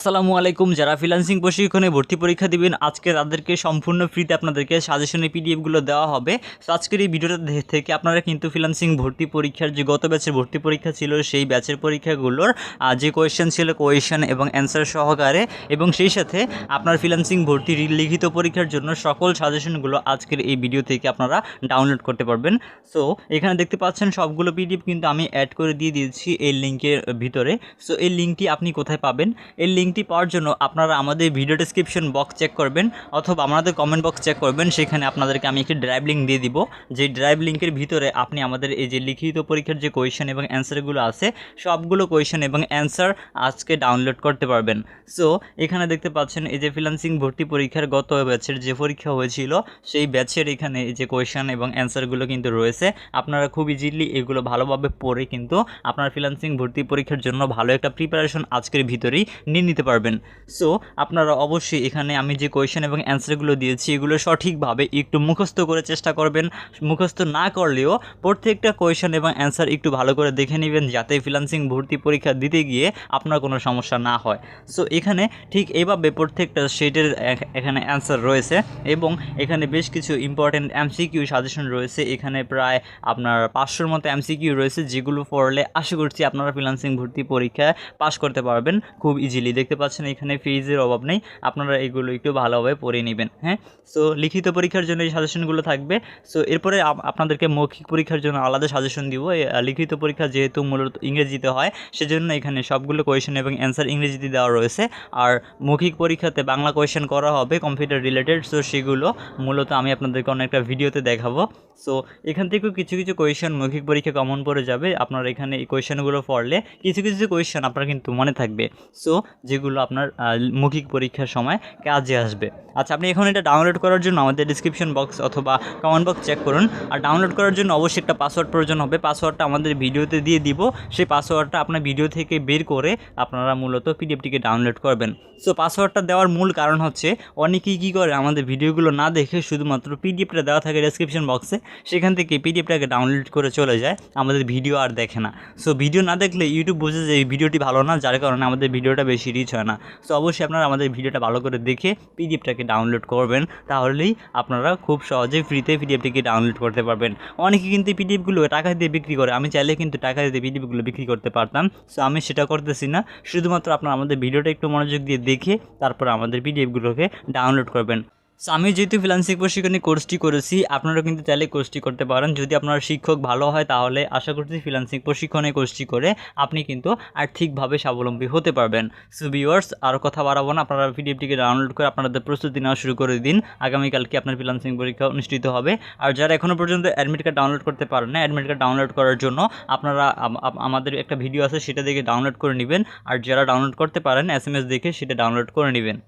আসসালামু আলাইকুম। যারা ফ্রিল্যান্সিং প্রশিক্ষণে ভর্তি পরীক্ষা দিবেন, আজকে তাদেরকে সম্পূর্ণ ফ্রিতে আপনাদেরকে সাজেশনের পিডিএফগুলো দেওয়া হবে। তো আজকের এই ভিডিওটা থেকে আপনারা কিন্তু ফ্রিল্যান্সিং ভর্তি পরীক্ষার যে গত ব্যাচের ভর্তি পরীক্ষা ছিল, সেই ব্যাচের পরীক্ষাগুলোর যে কোয়েশ্চেন ছিল কোয়েশ্চেন এবং অ্যান্সার সহকারে এবং সেই সাথে আপনার ফ্রিল্যান্সিং ভর্তি লিখিত পরীক্ষার জন্য সকল সাজেশনগুলো আজকের এই ভিডিও থেকে আপনারা ডাউনলোড করতে পারবেন। সো এখানে দেখতে পাচ্ছেন সবগুলো পিডিএফ কিন্তু আমি অ্যাড করে দিয়ে দিয়েছি এই লিঙ্কের ভিতরে। সো এই লিঙ্কটি আপনি কোথায় পাবেন? এই লিঙ্কটি পাওয়ার জন্য আপনারা আমাদের ভিডিও ডেসক্রিপশন বক্স চেক করবেন অথবা আমাদের কমেন্ট বক্স চেক করবেন, সেখানে আপনাদেরকে আমি একটি ড্রাইভ লিঙ্ক দিয়ে দিব। যে ড্রাইভ লিঙ্কের ভিতরে আপনি আমাদের এই যে লিখিত পরীক্ষার যে কোয়েশন এবং অ্যান্সারগুলো আছে, সবগুলো কোয়েশন এবং অ্যান্সার আজকে ডাউনলোড করতে পারবেন। সো এখানে দেখতে পাচ্ছেন এই যে ফ্রিল্যান্সিং ভর্তি পরীক্ষার গত ব্যাচের যে পরীক্ষা হয়েছিল, সেই ব্যাচের এখানে এই যে কোয়েশন এবং অ্যান্সারগুলো কিন্তু রয়েছে। আপনারা খুব ইজিলি এগুলো ভালোভাবে পড়ে কিন্তু আপনার ফ্রিল্যান্সিং ভর্তি পরীক্ষার জন্য ভালো একটা প্রিপারেশন আজকের ভিতরেই নিয়ে নিতে পারবেন। সো আপনারা অবশ্যই এখানে আমি যে কোয়েশন এবং অ্যান্সারগুলো দিয়েছি, এগুলো সঠিকভাবে একটু মুখস্থ করে চেষ্টা করবেন। মুখস্থ না করলেও প্রত্যেকটা কোয়েশন এবং অ্যান্সার একটু ভালো করে দেখে নেবেন, যাতে ফ্রিল্যান্সিং ভর্তি পরীক্ষা দিতে গিয়ে আপনার কোনো সমস্যা না হয়। সো এখানে ঠিক এভাবে প্রত্যেকটা শেডের এখানে অ্যান্সার রয়েছে এবং এখানে বেশ কিছু ইম্পর্টেন্ট এমসিকিউ সাজেশন রয়েছে। এখানে প্রায় আপনার পাঁচশোর মতো এমসিকিউ রয়েছে, যেগুলো পড়লে আশা করছি আপনারা ফ্রিল্যান্সিং ভর্তি পরীক্ষায় পাশ করতে পারবেন। খুব ইজিলি দেখতে পাচ্ছেন এখানে ফিজের অভাব নেই। আপনারা এগুলো একটু ভালোভাবে পড়ে নেবেন হ্যাঁ? সো লিখিত পরীক্ষার জন্য এই সাজেশনগুলো থাকবে। সো এরপরে আপনাদেরকে মৌখিক পরীক্ষার জন্য আলাদা সাজেশন দিব। লিখিত পরীক্ষা যেহেতু মূলত ইংরেজিতে হয়, সেজন্য এখানে সবগুলো কোয়েশন এবং অ্যান্সার ইংরেজিতে দেওয়া রয়েছে। আর মৌখিক পরীক্ষাতে বাংলা কোয়েশন করা হবে কম্পিউটার রিলেটেড সো সেগুলো মূলত আমি আপনাদেরকে অনেকটা ভিডিওতে দেখাবো। সো এখান থেকেও কিছু কিছু কোয়েশন মৌখিক পরীক্ষা কমন পড়ে যাবে। আপনার এখানে এই কোয়েশনগুলো পড়লে কিছু কিছু কোয়েশন আপনার কিন্তু মনে থাকবে। সো যেগুলো আপনার মৌখিক পরীক্ষার সময় কাজে আসবে। আচ্ছা আপনি এখন এটা ডাউনলোড করার জন্য আমাদের ডিসক্রিপশন বক্স অথবা কমেন্ট বক্স চেক করুন। আর ডাউনলোড করার জন্য অবশ্যই একটা পাসওয়ার্ড প্রয়োজন হবে। পাসওয়ার্ডটা আমাদের ভিডিওতে দিয়ে দিব। সেই পাসওয়ার্ডটা আপনার ভিডিও থেকে বের করে আপনারা মূলত পিডিএফটিকে ডাউনলোড করবেন। সো পাসওয়ার্ডটা দেওয়ার মূল কারণ হচ্ছে অনেকেই কী করে আমাদের ভিডিওগুলো না দেখে শুধুমাত্র পিডিএফটা দেওয়া থাকে ডেসক্রিপশন বক্সে সেখান থেকে পিডিএফটাকে ডাউনলোড করে চলে যায়। আমাদের ভিডিও আর দেখে না। সো ভিডিও না দেখলে ইউটিউব বুঝে যে এই ভিডিওটি ভালো না, যার কারণে আমাদের ভিডিওটা বেশি রিচ হয় না। সো অবশ্যই আপনারা আমাদের ভিডিওটা ভালো করে দেখে পিডিএফটাকে ডাউনলোড করবেন। তাহলেই আপনারা খুব সহজে ফ্রিতে পিডিএফটিকে ডাউনলোড করতে পারবেন। অনেকে কিন্তু পিডিএফগুলো টাকা দিয়ে বিক্রি করে। আমি চাইলে কিন্তু টাকা দিয়ে পিডিএফগুলো বিক্রি করতে পারতাম। সো আমি সেটা করতেছি না। শুধুমাত্র আপনারা আমাদের ভিডিওটা একটু মনোযোগ দিয়ে দেখে তারপর আমাদের পিডিএফগুলোকে ডাউনলোড করবেন। আমি যেহেতু ফ্রিল্যান্সিং প্রশিক্ষণে কোর্সটি করেছি আপনারা কিন্তু চাইলে কোর্সটি করতে পারেন। যদি আপনার শিক্ষক ভালো হয়, তাহলে আশা করছি ফ্রিল্যান্সিং প্রশিক্ষণে কোর্সটি করে আপনি কিন্তু আর্থিকভাবে স্বাবলম্বী হতে পারবেন। সো ভিউয়ার্স আরও কথা বাড়াবো না। আপনারা পিডিএফটিকে ডাউনলোড করে আপনাদের প্রস্তুতি নেওয়া শুরু করে দিন। আগামীকালকে আপনার ফ্রিল্যান্সিং পরীক্ষা অনুষ্ঠিত হবে। আর যারা এখনও পর্যন্ত অ্যাডমিট কার্ড ডাউনলোড করতে পারেন না অ্যাডমিট কার্ড ডাউনলোড করার জন্য আপনারা আম- আম- আমাদের একটা ভিডিও আছে, সেটা দেখে ডাউনলোড করে নেবেন। আর যারা ডাউনলোড করতে পারেন এস দেখে সেটা ডাউনলোড করে নেবেন।